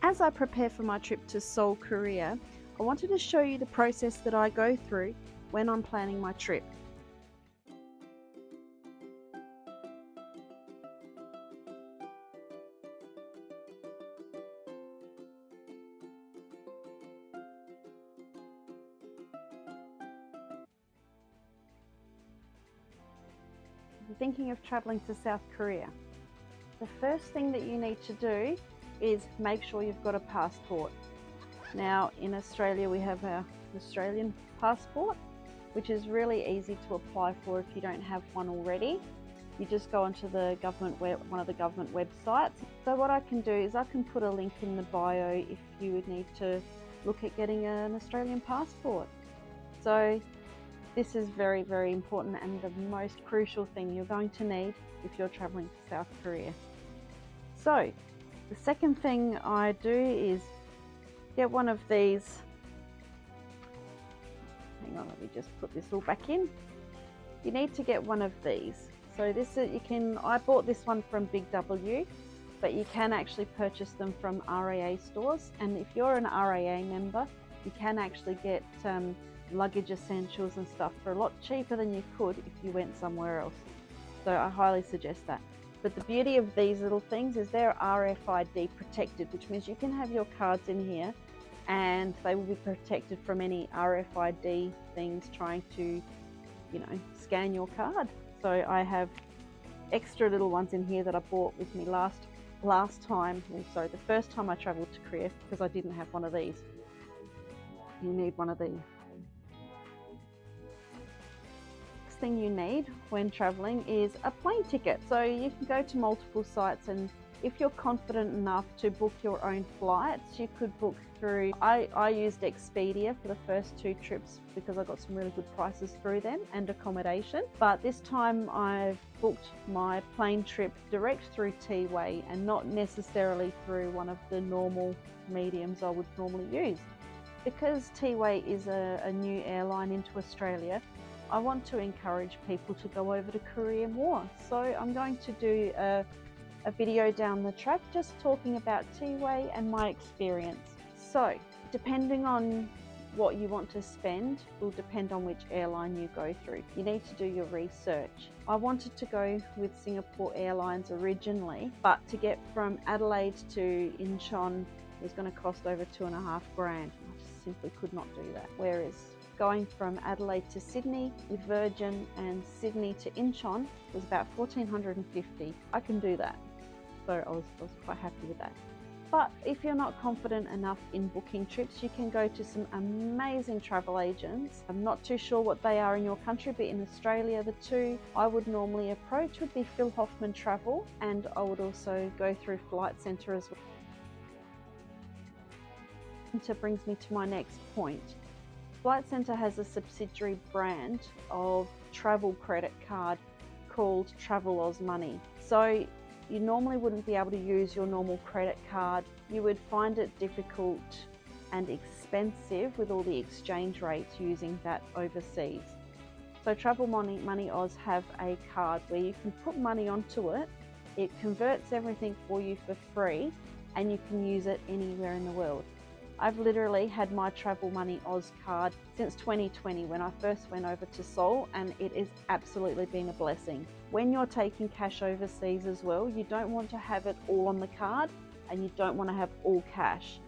As I prepare for my trip to Seoul, Korea, I wanted to show you the process that I go through when I'm planning my trip. You're thinking of traveling to South Korea, the first thing that you need to do is make sure you've got a passport. Now in Australia we have our Australian passport which is really easy to apply for if you don't have one already. You just go onto the government one of the government websites. So what I can do is I can put a link in the bio if you would need to look at getting an Australian passport. So this is very, very important and the most crucial thing you're going to need if you're traveling to South Korea. So the second thing I do is get one of these. Hang on, let me just put this all back in. You need to get one of these. So this is, you can, I bought this one from Big W, but you can actually purchase them from RAA stores. And if you're an RAA member, you can actually get um, luggage essentials and stuff for a lot cheaper than you could if you went somewhere else. So I highly suggest that. But the beauty of these little things is they're RFID protected, which means you can have your cards in here and they will be protected from any RFID things trying to, you know, scan your card. So I have extra little ones in here that I bought with me last last time, well, sorry, the first time I travelled to Korea because I didn't have one of these. You need one of these. Thing you need when traveling is a plane ticket. So you can go to multiple sites and if you're confident enough to book your own flights, you could book through. I, I used Expedia for the first two trips because I got some really good prices through them and accommodation. But this time I've booked my plane trip direct through T-Way and not necessarily through one of the normal mediums I would normally use. Because T-Way is a, a new airline into Australia, I want to encourage people to go over to Korea more. So I'm going to do a, a video down the track just talking about T-Way and my experience. So depending on what you want to spend will depend on which airline you go through. You need to do your research. I wanted to go with Singapore Airlines originally, but to get from Adelaide to Incheon was going to cost over two and a half grand. I simply could not do that. Whereas going from Adelaide to Sydney with Virgin and Sydney to Incheon was about 1450 I can do that. So I was, I was quite happy with that. But if you're not confident enough in booking trips, you can go to some amazing travel agents. I'm not too sure what they are in your country, but in Australia, the two I would normally approach would be Phil Hoffman Travel, and I would also go through Flight Centre as well. It brings me to my next point. Flight Centre has a subsidiary brand of travel credit card called Travel Oz Money. So you normally wouldn't be able to use your normal credit card. You would find it difficult and expensive with all the exchange rates using that overseas. So Travel Money, Money Oz have a card where you can put money onto it, it converts everything for you for free and you can use it anywhere in the world. I've literally had my Travel Money Oz card since 2020 when I first went over to Seoul and it has absolutely been a blessing. When you're taking cash overseas as well, you don't want to have it all on the card and you don't want to have all cash.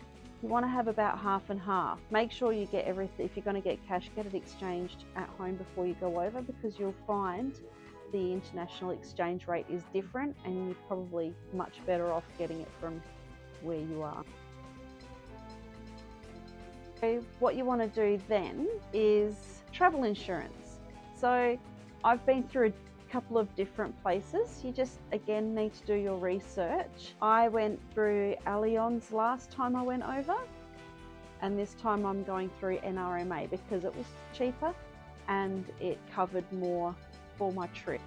You want to have about half and half. Make sure you get everything, if you're going to get cash, get it exchanged at home before you go over because you'll find the international exchange rate is different and you're probably much better off getting it from where you are. What you want to do then is travel insurance. So I've been through a couple of different places. You just again need to do your research. I went through Allianz last time I went over and this time I'm going through NRMA because it was cheaper and it covered more for my trip.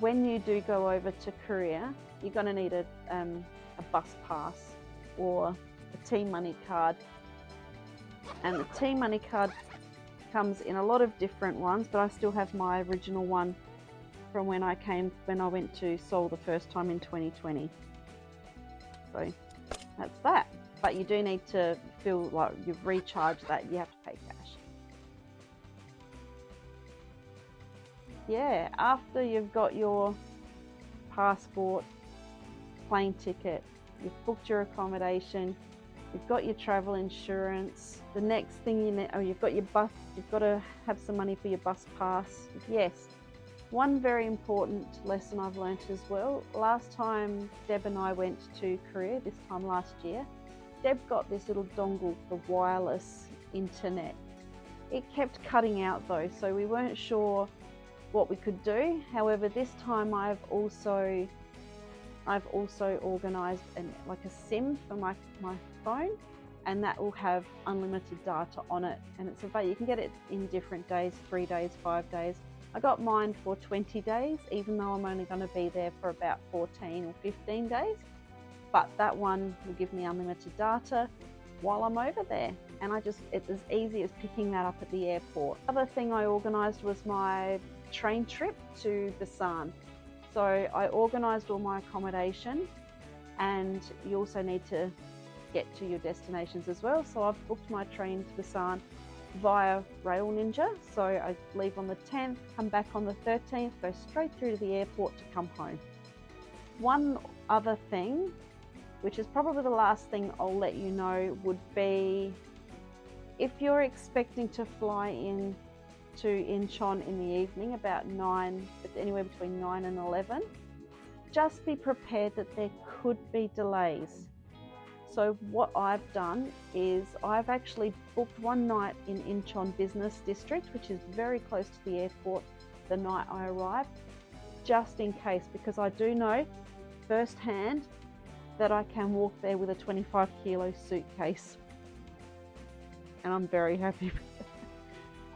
When you do go over to Korea, you're going to need a, um, a bus pass or a T-Money card. And the T-Money card comes in a lot of different ones, but I still have my original one from when I came, when I went to Seoul the first time in 2020. So that's that. But you do need to feel like you've recharged that, you have to pay cash. Yeah, after you've got your passport, plane ticket, you've booked your accommodation, you've got your travel insurance. The next thing you need, oh, you've got your bus, you've got to have some money for your bus pass. Yes. One very important lesson I've learnt as well. Last time Deb and I went to Korea, this time last year, Deb got this little dongle for wireless internet. It kept cutting out though, so we weren't sure what we could do. However, this time I've also I've also organised an, like a SIM for my, my phone and that will have unlimited data on it and it's available. You can get it in different days, three days, five days. I got mine for 20 days, even though I'm only going to be there for about 14 or 15 days. But that one will give me unlimited data while I'm over there. And I just, it's as easy as picking that up at the airport. Other thing I organised was my train trip to Busan. So I organised all my accommodation and you also need to get to your destinations as well. So I've booked my train to Busan via Rail Ninja. So I leave on the 10th, come back on the 13th, go straight through to the airport to come home. One other thing, which is probably the last thing I'll let you know, would be if you're expecting to fly in to Incheon in the evening about 9, but anywhere between 9 and 11, just be prepared that there could be delays. So what I've done is I've actually booked one night in Incheon Business District, which is very close to the airport the night I arrived, just in case, because I do know firsthand that I can walk there with a 25 kilo suitcase. And I'm very happy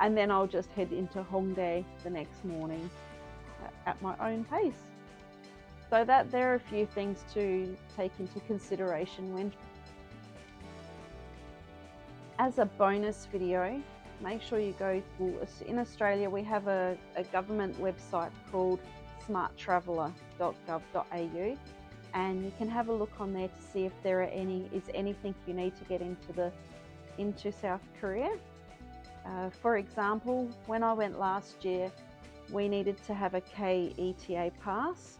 and then I'll just head into Hongdae the next morning uh, at my own pace. So that there are a few things to take into consideration when as a bonus video make sure you go to in Australia we have a, a government website called smarttraveller.gov.au and you can have a look on there to see if there are any is anything you need to get into the into South Korea uh, for example, when I went last year, we needed to have a KETA pass.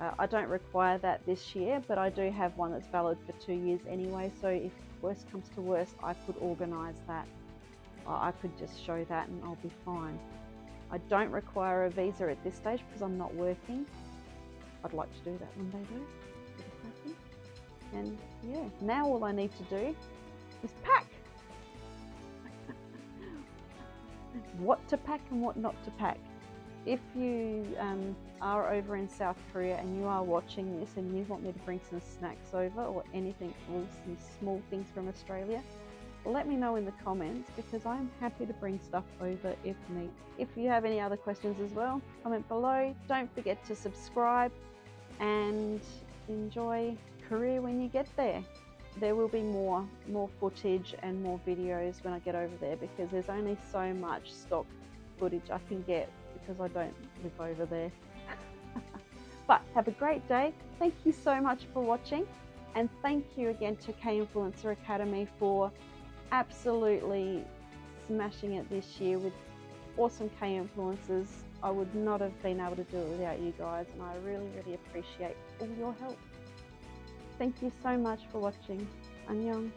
Uh, I don't require that this year, but I do have one that's valid for two years anyway. So if worst comes to worst, I could organise that. I could just show that and I'll be fine. I don't require a visa at this stage because I'm not working. I'd like to do that one day though. And yeah, now all I need to do is pack. What to pack and what not to pack. If you um, are over in South Korea and you are watching this and you want me to bring some snacks over or anything or some small things from Australia, let me know in the comments because I'm happy to bring stuff over if need. If you have any other questions as well, comment below. Don't forget to subscribe and enjoy Korea when you get there there will be more more footage and more videos when I get over there because there's only so much stock footage I can get because I don't live over there. but have a great day. Thank you so much for watching and thank you again to K Influencer Academy for absolutely smashing it this year with awesome K influencers. I would not have been able to do it without you guys and I really really appreciate all your help. Thank you so much for watching. Annyeong.